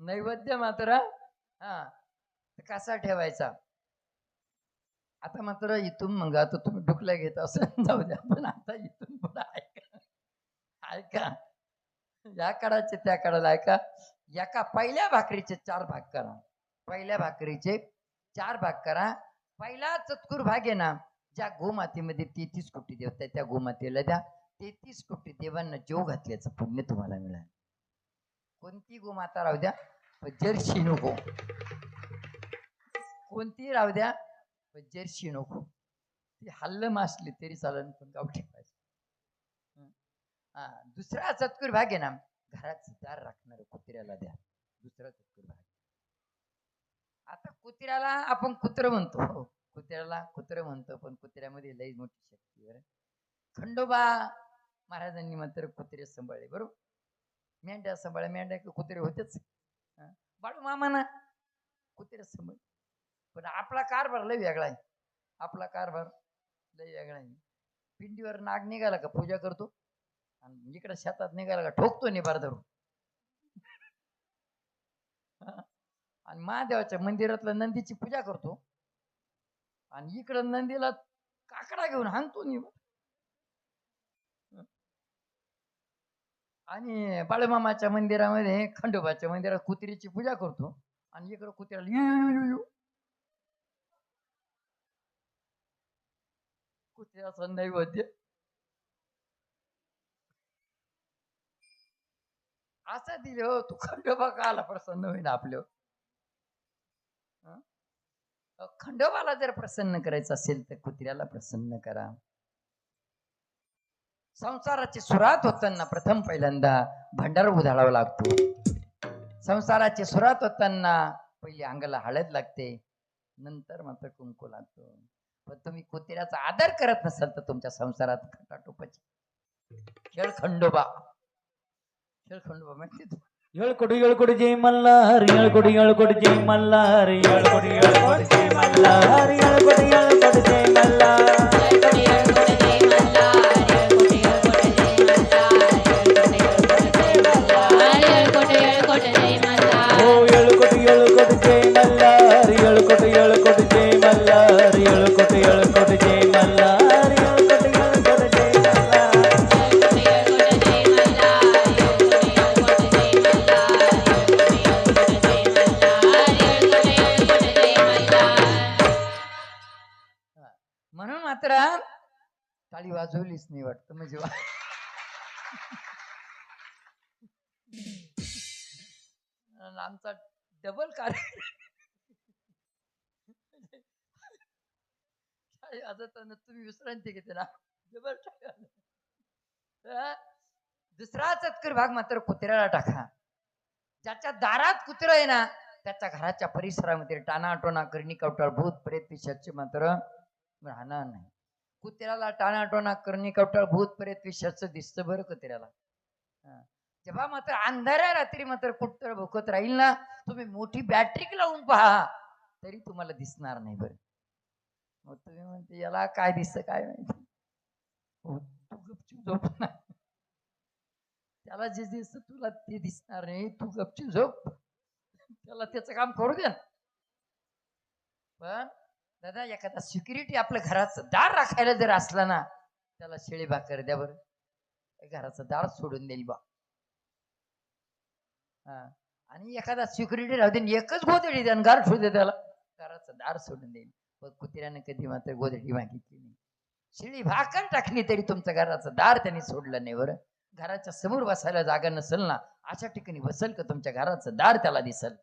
नैवेद्य मात्र हा कसा ठेवायचा? आता मात्र इथून मग आता तुम्ही डुकला घेत असं जाऊ द्या पण आता इथून पुढे ऐका. ऐका. या काळाचे त्या काळाला ऐका. एका पहिल्या भाकरीचे चार भाग करा. पहिल्या भाकरीचे चार भाग करा. पहिला चतकुर भाग आहे ना ज्या गोमातेमध्ये तेहतीस कोटी देवता आहे त्या गोमातेला द्या. तेहतीस कोटी देवांना जेव घातल्याचं पुण्य तुम्हाला मिळालं. कोणती गोमाता राहू द्या? जर्शी नको. कोणती राहू द्या? जर्शी नको. ती हल्ल मासली तरी चालन पण गावठी पाहिजे. हा. दुसरा चतकुर भाग आहे ना घरात दार राखणार कुत्र्याला द्या. दुसरा चतकुर भाग. आता कुत्र्याला आपण कुत्र म्हणतो. हो, कुत्र्याला कुत्र म्हणतो पण कुत्र्यामध्ये लई मोठी शक्ती बरं. खंडोबा महाराजांनी मात्र कुत्रे सांभाळले बरोबर? मेंढ्या सांभाळ्या मेंढ्या कुत्रे होतेच. बाळू मामा ना कुत्रे सांभाळ. पण आपला कारभार लय वेगळा आहे. आपला कारभार लय वेगळा आहे. पिंडीवर नाग निघाला का पूजा करतो? आणि इकडे शेतात निघाला का ठोकतो निभार धरून आणि महादेवाच्या मंदिरातल्या नंदीची पूजा करतो. आणि इकडं नंदीला काकडा घेऊन हांगतो निभार आणि बाळमामाच्या मंदिरामध्ये खंडोबाच्या मंदिरात कुत्रीची पूजा करतो. आणि इकडं कुत्र्याला यु यु यु यु कुत्र्याचं नैवेद्य असं दिले हो तू खंडोबा का आला प्रसन्न होईन आपल्या खंडोबाला जर प्रसन्न करायचं असेल तर कुत्र्याला प्रसन्न करा. संसाराची सुरात होताना प्रथम पहिल्यांदा भंडार उधाळावा लागतो. संसाराची सुरात होताना पहिली अंगाला हळद लागते नंतर मात्र कुंकू लागतो. पण तुम्ही कुत्र्याचा आदर करत नसाल तर तुमच्या संसारात खटाटोपाची. खेळ खंडोबा. खेळ खंडोबा माहिती येळकोटी येळकोटी जय मल्हार येळकोटी येळकोटी जय मल्हार येळकोटी येळकोटी जय मल्हार येळकोटी येळकोटी मात्र टाळी वाजवलीच नाही वाटतं म्हणजे आमचा डबल कार्य तुम्ही विश्रांती घेते ना? डबल टाळी दुसरा चतकर भाग मात्र कुत्र्याला टाका. ज्याच्या दारात कुत्र आहे ना त्याच्या घराच्या परिसरामध्ये टानाटोना करणी कवटाळ भूत प्रेत पिशाचे मात्र राहणार नाही. कुत्र्याला टाणाटोणा करणे कवटाळ भूत प्रेत पिशाचं दिसतं बरं कुत्र्याला. जेव्हा मात्र अंधाऱ्या रात्री मात्र कुत्र भुकत राहील ना तुम्ही मोठी बॅटरी लावून पहा तरी तुम्हाला दिसणार नाही बरं. मग तुम्ही म्हणते याला काय दिसतं काय माहिती? हो, तू गपचूप झोप ना. त्याला जे दिसत तुला ते दिसणार नाही तू गपचूप झोप. त्याला त्याचं काम करू दे. पण दादा एखादा सिक्युरिटी आपलं घराचं दार राखायला जर असला ना त्याला शेळी भाकर द्या बरं. घराचं दार सोडून देईल बा. हा. आणि एखादा सिक्युरिटी राहते एकच गोधडी द्या गार ठेवू दे त्याला. घराचं दार सोडून देईल पण कुत्र्यानं कधी मात्र गोधडी मागितली नाही. शेळी भाकर टाकली तरी तुमचं घराचं दार त्यांनी सोडलं नाही बरं. घराच्या समोर बसायला जागा नसेल ना अशा ठिकाणी बसेल का तुमच्या घराचं दार त्याला दिसल?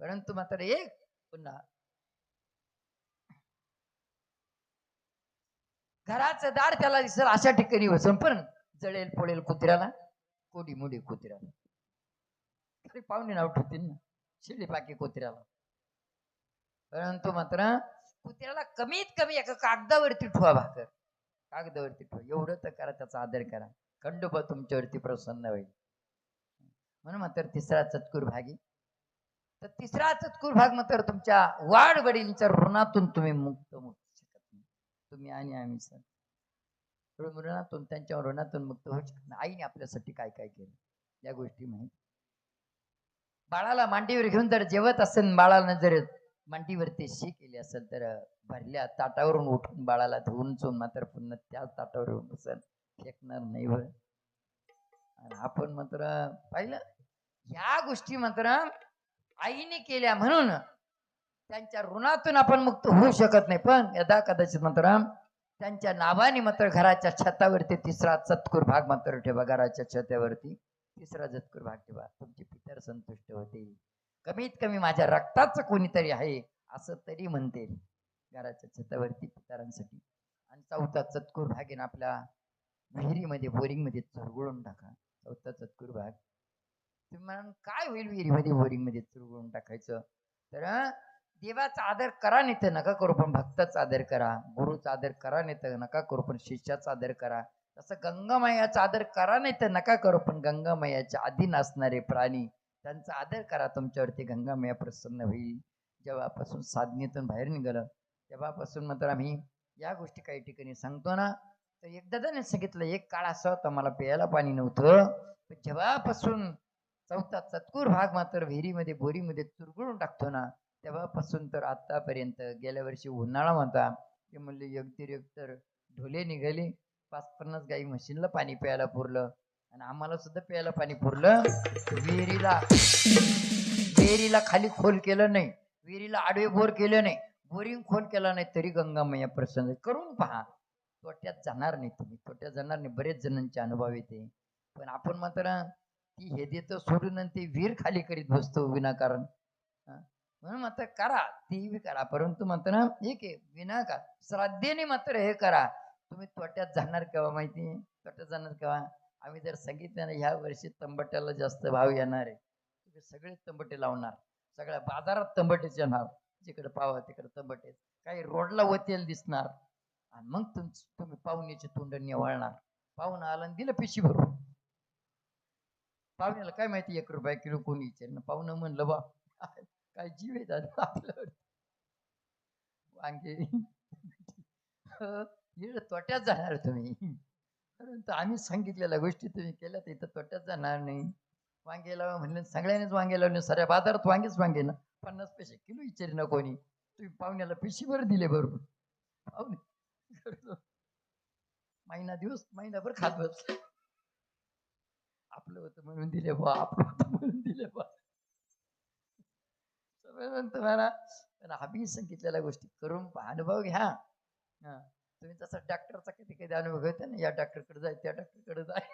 परंतु मात्र एक पुन्हा घराचं दार त्याला दिसेल अशा ठिकाणी बसून. पण जळेल पोळेल कुत्र्याला कोडी मोडी कुत्र्याला. तरी पाहुणे नाव ठेवतील ना शिडी पाकी कुत्र्याला. परंतु मात्र कुत्र्याला कमीत कमी एका कागदावरती ठेवा भाकर. कागदावरती ठेवा. एवढं तर करा त्याचा आदर करा. खंडोबा तुमच्यावरती प्रसन्न होईल. म्हणून मात्र तिसरा चतकुर भागी. तर तिसरा चतकुर भाग मात्र तुमच्या वाढ वडीलच्या ऋणातून तुम्ही मुक्त मुक्त तुम्ही आणि आम्ही सर. ऋण- ऋणातून त्यांच्या ऋणातून मुक्त होऊ शकत आईने आपल्यासाठी काय काय केलं? या गोष्टी माहीत. बाळाला मांडीवर घेऊन जर जेवत असेल बाळाला जर मांडीवरती शी केली असेल तर भरल्या ताटावरून उठून बाळाला धुवून चोन मात्र पुन्हा त्याच ताटावर येऊन बसेल. फेकणार नाही व आपण मात्र पाहिलं? ह्या गोष्टी मात्र आईने केल्या म्हणून त्यांच्या ऋणातून आपण मुक्त होऊ शकत नाही. पण यदा कदाचित मात्र त्यांच्या नावाने मात्र घराच्या छतावरती तिसरा चतकुर भाग मात्र ठेवा. घराच्या छतावरती तिसरा जतकुर भाग ठेवा. तुमचे पितर संतुष्ट होतील. कमीत कमी माझ्या रक्ताचं कोणीतरी आहे असं तरी म्हणते घराच्या छतावरती पितरांसाठी. आणि चौथा चतकुर भाग आहे आपल्या विहिरीमध्ये बोरिंगमध्ये चुरगुळून टाका. चौथा चतकुर भाग. तुम्ही म्हणाल काय होईल विहिरीमध्ये बोरिंगमध्ये चुरगुळून टाकायचं? तर देवाचा आदर करा नाही तर नका करू पण भक्ताचा आदर करा गुरुचा आदर करा नाही तर नका करू पण शिष्याचा आदर करा. तसं गंगामयाचा आदर करा नाही तर नका करू पण गंगामयाच्या अधीन असणारे प्राणी त्यांचा आदर करा तुमच्यावरती गंगामया प्रसन्न होईल. जेव्हापासून साधनेतून बाहेर निघालं तेव्हापासून मात्र आम्ही या गोष्टी काही ठिकाणी सांगतो ना तर एकदा त्याने सांगितलं एक काळ असा होता मला प्यायला पाणी नव्हतं पण जेव्हापासून चौथा चतकूर भाग मात्र विहिरीमध्ये बोरीमध्ये चुरगुळून टाकतो ना तेव्हापासून तर आत्तापर्यंत गेल्या वर्षी उन्हाळा होता. ते म्हणले एक तर ढोले निघाले. पाच पन्नास गाई म्हशींना पाणी प्यायला पुरलं. आणि आम्हाला सुद्धा प्यायला पाणी पुरलं. विहिरीला विहिरीला खाली खोल केलं नाही. विहिरीला आडवे बोर केलं नाही. बोरिंग खोल केला नाही. तरी गंगामय्या प्रसन्न करून पहा. तोट्यात जाणार नाही तुम्ही. तोट्यात जाणार नाही. बरेच जणांचे अनुभव येते. पण आपण मात्र ती हे देतो सोडून आणि ते विहीर खाली करीत बसतो विनाकारण. म्हणून मात्र करा तेही बी करा. परंतु मात्र एक आहे विनाकार श्राद्धेने मात्र हे करा. तुम्ही तोट्यात जाणार केव्हा माहिती? तोट्यात जाणार केव्हा? आम्ही जर सांगितलं ना ह्या वर्षी तंबट्याला जास्त भाव येणार आहे. तुम्ही सगळे तंबटे लावणार. सगळ्या बाजारात तंबटेच येणार जिकडे पाव तिकडे तंबटे. काही रोडला वतेल दिसणार. आणि मग तुम तुम्ही पाहुण्याचे तोंड निवळणार. पाहुणा आला आणि दिलं पिशी भरून. पाहुण्याला काय माहिती एक रुपया किलो कोणी विचारलं पाहुणं म्हणलं बा काय जीव आहे दादा वांगे. हे तोट्यात जाणार तुम्ही. परंतु आम्ही सांगितलेल्या गोष्टी तुम्ही केल्या तर इथं तोट्यात जाणार नाही. वांगे लावा म्हणलं सगळ्यांनीच वांगे लावले साऱ्या बाजारात वांगेच वांगे ना. पन्नास पैसे किलो विचारी ना कोणी तुम्ही पाहुण्याला पिशीभर दिले बरोबर पाहुणे महिना दिवस महिनाभर खात बस. आपलं होतं म्हणून दिले बा आपलं होतं म्हणून दिले बा तुम्हाला हबी आम्ही सांगितलेल्या गोष्टी. करून पहा, अनुभव घ्या. तुम्ही तसा डॉक्टरचा कधी कधी अनुभव घेता ना या डॉक्टरकडे जाय त्या डॉक्टरकडे जाय.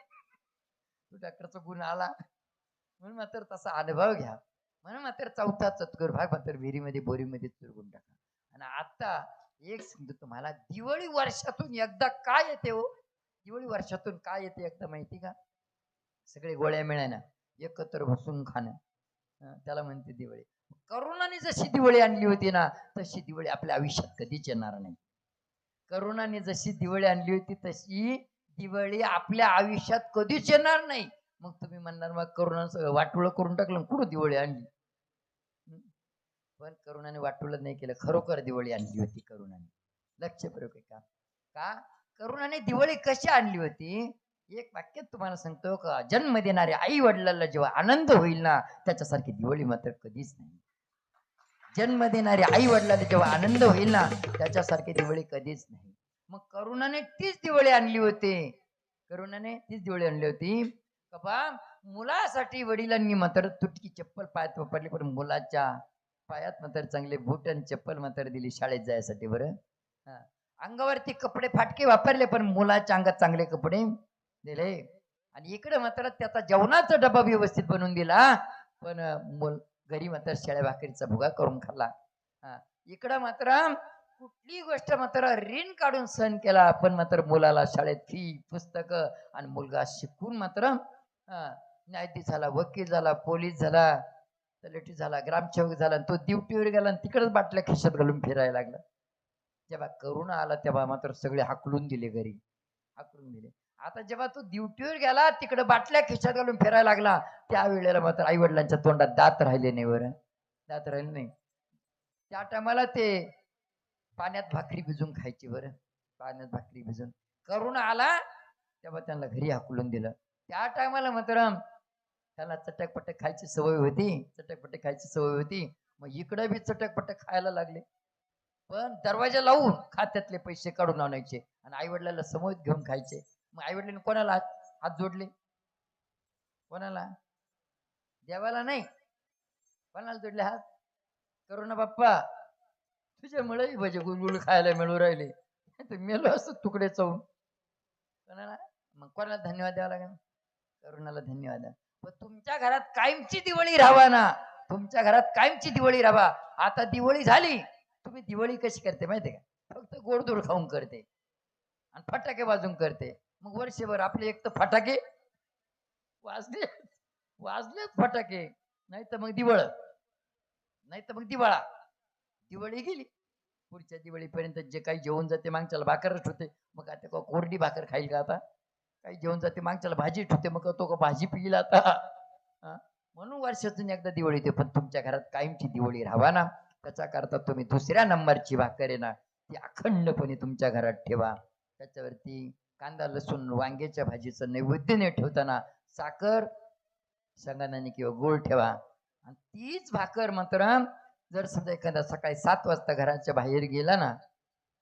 तो डॉक्टरचा गुण आला. म्हणून मात्र तसा अनुभव घ्या. म्हणून मात्र चौथा चतुर भाग मात्र विहिरीमध्ये बोरीमध्ये चुरगून टाका. आणि आता एक सांगतो तुम्हाला दिवाळी वर्षातून एकदा काय येते हो? दिवाळी वर्षातून काय येते एकदा माहिती का? सगळे गोळ्या मिळायना. एकत्र बसून खाणं. त्याला म्हणते दिवाळी. करोनाने जशी दिवाळी आणली होती ना तशी दिवाळी आपल्या आयुष्यात कधीच येणार नाही. करोनाने जशी दिवाळी आणली होती तशी दिवाळी आपल्या आयुष्यात कधीच येणार नाही. मग तुम्ही म्हणणार मग करुणा सगळं वाटोळं करून टाकलं कुठं दिवाळी आणली? पण करुणाने वाटोळं नाही केलं खरोखर दिवाळी आणली होती करुणाने. लक्ष प्रयोग आहे का? का दिवाळी कशी आणली होती? एक वाक्यात तुम्हाला सांगतो का? जन्म देणारे आई वडिलांना जेव्हा आनंद होईल ना त्याच्यासारखी दिवाळी मात्र कधीच नाही. जन्म देणारे आई वडिलांना जेव्हा आनंद होईल ना त्याच्यासारखी दिवाळी कधीच नाही. मग करुणाने तीच दिवाळी आणली होती. करुणाने तीच दिवाळी आणली होती. बाबा मुलासाठी वडिलांनी मात्र तुटकी चप्पल पायात वापरली पण मुलाच्या पायात मात्र चांगले बूट आणि चप्पल मात्र दिली शाळेत जायसाठी बरं. अंगावरती कपडे फाटके वापरले पण मुलाच्या अंगात चांगले कपडे दिले. आणि इकडे मात्र त्याचा जेवणाचा डबा व्यवस्थित बनवून दिला. पण मुल घरी मात्र शेळ्या भाकरीचा भुगा करून खाल्ला. हा. इकडं मात्र कुठली गोष्ट मात्र ऋण काढून सहन केला. पण मात्र मुलाला शाळेत फी पुस्तक आणि मुलगा शिकून मात्र न्यायाधीश झाला वकील झाला पोलीस झाला तलाठी झाला ग्रामसेवक झाला आणि तो ड्युटीवर गेला आणि तिकडच बाटल्या खिशात घालून फिरायला लागला. जेव्हा करुणा आला तेव्हा मात्र सगळे हाकलून दिले घरी. हाकलून दिले. आता जेव्हा तो ड्युटीवर गेला तिकडे बाटल्या खिशात घालून फिरायला लागला त्यावेळेला मात्र आई वडिलांच्या तोंडात दात राहिले नाही बरं. दात राहिले नाही. त्या टायमाला ते पाण्यात भाकरी भिजून खायची बरं. पाण्यात भाकरी भिजून. करून आला तेव्हा त्यांना घरी हाकलून दिलं. त्या टायमाला मात्र त्याला चटकपटक खायची सवय होती चटकपटक खायची सवय होती. मग इकडे बी चटकपटक खायला लागले. पण दरवाजा लावून खात्यातले पैसे काढून आणायचे आणि आई वडिलांना समोर घेऊन खायचे. मग आई वडिलांनी कोणाला हात हात जोडले? कोणाला? देवाला नाही. कोणाला जोडले हात? करू ना बाप्पा तुझ्यामुळे भजे गुलगुल खायला मिळू राहिले. मेलो असतो तुकडे चावून. कोणाला? मग कोणाला धन्यवाद द्यावा लागेल? करुणाला धन्यवाद द्या. पण तुमच्या घरात कायमची दिवाळी राहावा ना. तुमच्या घरात कायमची दिवाळी राहा आता दिवाळी झाली. तुम्ही दिवाळी कशी करते माहितीये का? फक्त गोडधोड खाऊन करते. आणि फटाके वाजून करते. मग वर्षभर आपले एक तर फटाके. वाजले. वाजलेच फटाके. नाही तर मग दिवळ. नाही तर मग दिवाळा. दिवाळी गेली. पुढच्या दिवाळीपर्यंत जे काही जेवण जाते मागच्याला भाकरच होते मग आता का कोरडी भाकर खाईल का आता? काही जेवण जाते मागच्याला भाजी ठेवते. मग तो का भाजी पिईल आता? हा? म्हणून वर्षातून एकदा दिवाळी येते. पण तुमच्या घरात कायमची दिवाळी राहावा ना. त्याच्या करता तुम्ही? दुसऱ्या नंबरची भाकर आहे ना ती अखंडपणे तुमच्या घरात ठेवा. त्याच्यावरती कांदा लसूण वांग्याच्या भाजीचं नैवेद्य न ठेवताना साखर संगणाने किंवा गोळ ठेवा. आणि तीच भाकर मात्र जर समजा एखादा सकाळी सात वाजता घराच्या बाहेर गेला ना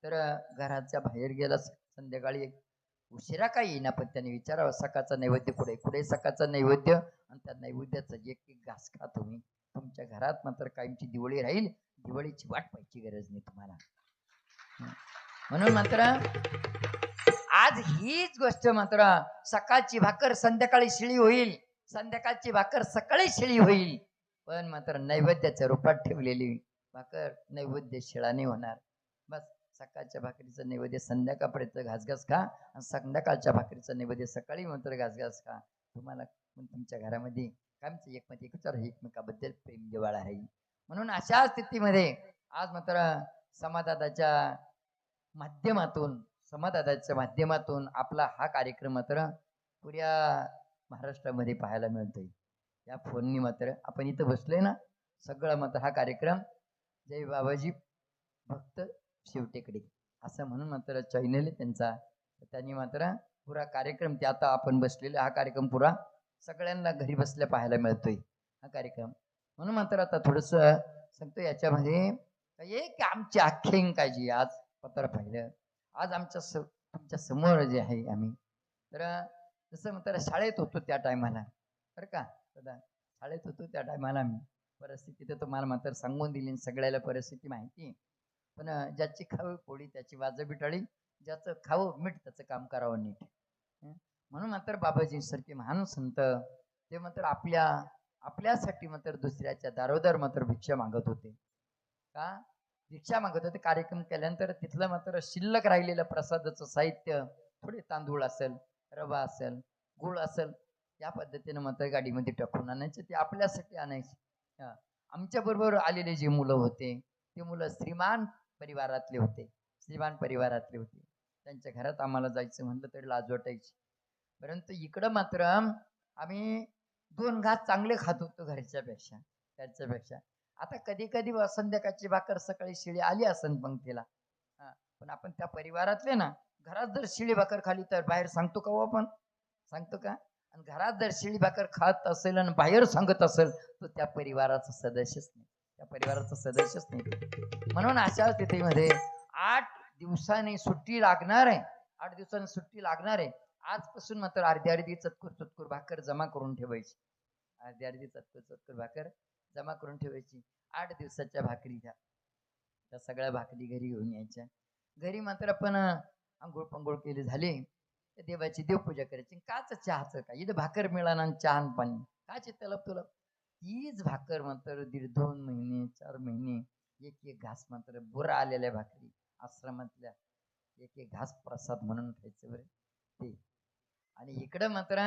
तर घराच्या बाहेर गेला संध्याकाळी एक उशिरा काय येईना पण त्याने विचारावं सकाळचा नैवेद्य कुठे कुठे सकाळचा नैवेद्य? आणि त्या नैवेद्याचा एक एक घास खा तुम्ही. तुमच्या घरात मात्र कायमची दिवाळी राहील. दिवाळीची वाट पाहायची गरज नाही तुम्हाला. म्हणून मात्र आज हीच गोष्ट मात्र सकाळची भाकर संध्याकाळी शिळी होईल. संध्याकाळची भाकर सकाळी शिळी होईल. पण मात्र नैवेद्याच्या रूपात ठेवलेली भाकर नैवेद्य शिळाने होणार. बस सकाळच्या भाकरीचं नैवेद्य संध्याकाळपर्यंत घासघास खा आणि संध्याकाळच्या भाकरीचं नैवेद्य सकाळी मात्र घासघास खा. तुम्हाला तुमच्या घरामध्ये कायमचं एकमेक एकचार एकमेकाबद्दल प्रेम जिव्हाळा राहील म्हणून अशा स्थितीमध्ये आज मात्र समादादाच्या माध्यमातून समादादाच्या माध्यमातून आपला हा कार्यक्रम मात्र पुऱ्या महाराष्ट्रामध्ये पाहायला मिळतोय. या फोननी मात्र आपण इथं बसलोय ना सगळं मात्र हा कार्यक्रम जय बाबाजी भक्त शिवटेकडे. असं म्हणून मात्र चॅनल आहे त्यांचा त्यांनी मात्र पुरा कार्यक्रम ते आता आपण बसलेले हा कार्यक्रम पुरा सगळ्यांना घरी बसल्या पाहायला मिळतोय हा कार्यक्रम. म्हणून मात्र आता थोडस सांगतो याच्यामध्ये एक आमची आख्यायिका जी आज पत्र पाहिलं. आज आमच्या स तुमच्यासमोर जे आहे आम्ही. तर जसं म्हणतात शाळेत होतो त्या टायमाला. बरं का? दादा शाळेत होतो त्या टायमाला आम्ही. परिस्थिती तर तुम्हाला मात्र सांगून दिली आणि सगळ्याला परिस्थिती माहिती पण ज्याची खाऊ पोळी त्याची वाजं बिटाळी ज्याचं खावं मीठ त्याचं काम करावं नीट. म्हणून मात्र बाबाजी बाबाजींसारखे महान संत ते मात्र आपल्या आपल्यासाठी मात्र दुसऱ्याच्या दारोदार मात्र भिक्षा मागत होते. का? भिक्षा मागत होते. कार्यक्रम केल्यानंतर तिथलं मात्र शिल्लक राहिलेलं प्रसादाचं साहित्य थोडे तांदूळ असेल रवा असेल गुळ असेल या पद्धतीनं मात्र गाडीमध्ये टाकून आणायचे. ते आपल्यासाठी आणायचे. आमच्या बरोबर आलेले जे मुलं होते ते मुलं श्रीमान परिवारातले होते. श्रीमान परिवारातले होते. त्यांच्या घरात आम्हाला जायचं म्हणलं तरी लाज वाटायची. परंतु इकडं मात्र आम्ही दोन घास चांगले खात होतो घरच्यापेक्षा घरच्यापेक्षा. आता कधी कधी संध्याकाळची भाकर सकाळी शिळी आली असन पंक्तीला हा पण आपण त्या परिवारातले ना घरात जर शिळी भाकर खाली तर बाहेर सांगतो का हो आपण? सांगतो का? आणि घरात जर शिळी भाकर खात असेल आणि बाहेर सांगत असेल तर त्या परिवाराचा सदस्यच नाही. त्या परिवाराचा सदस्यच नाही. म्हणून अशा स्थितीमध्ये आठ दिवसांनी सुट्टी लागणार आहे. आठ दिवसांनी सुट्टी लागणार आहे. आजपासून मात्र अर्धी अर्धी चतकूर चतकूर भाकर जमा करून ठेवायची. अर्धी अर्धी चतकूर चतकूर भाकर जमा करून ठेवायची. आठ दिवसाच्या भाकरी घ्या त्या सगळ्या भाकरी घरी घेऊन यायच्या. घरी मात्र आपण आंघोळ पंघोळ केली झाली. तर देवाची देवपूजा करायची. काच चहाचं काय? इथं भाकर मिळाला आणि चहा पाणी. काच तलप तुला तीच भाकर मात्र दीड दोन महिने चार महिने एक एक घास मात्र बुरा आलेल्या भाकरी आश्रमातल्या. एक एक घास प्रसाद म्हणून खायचं बरं. ते. आणि इकडं मात्र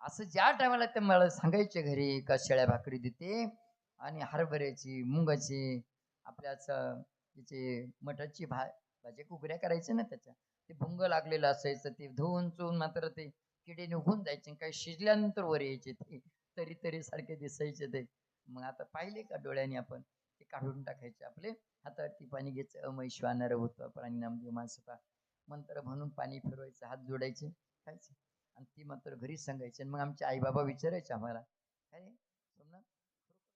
असं ज्या टायमाला ते मला सांगायचे घरी का शेळ्या भाकरी देते आणि हरभऱ्याची मुंगाची आपल्याच तिचे मटाची भा भाजी कुकऱ्या करायच्या ना त्याच्या. ते भुंग लागलेलं असायचं ते धुवून चुवून मात्र ते किडे निघून जायचे काही शिजल्यानंतर वर यायचे ते. तरी तरी सारखे दिसायचे ते. मग आता पाहिले का डोळ्याने आपण? ते काढून टाकायचे आपले. हातावरती पाणी घ्यायचं अमैश्वानर होतं प्राणी नामदेव म्हणजे माणसं मंत्र म्हणून पाणी फिरवायचं हात जोडायचे खायचे. आणि ती मात्र घरीच सांगायची आणि मग आमचे आई बाबा विचारायचे आम्हाला काय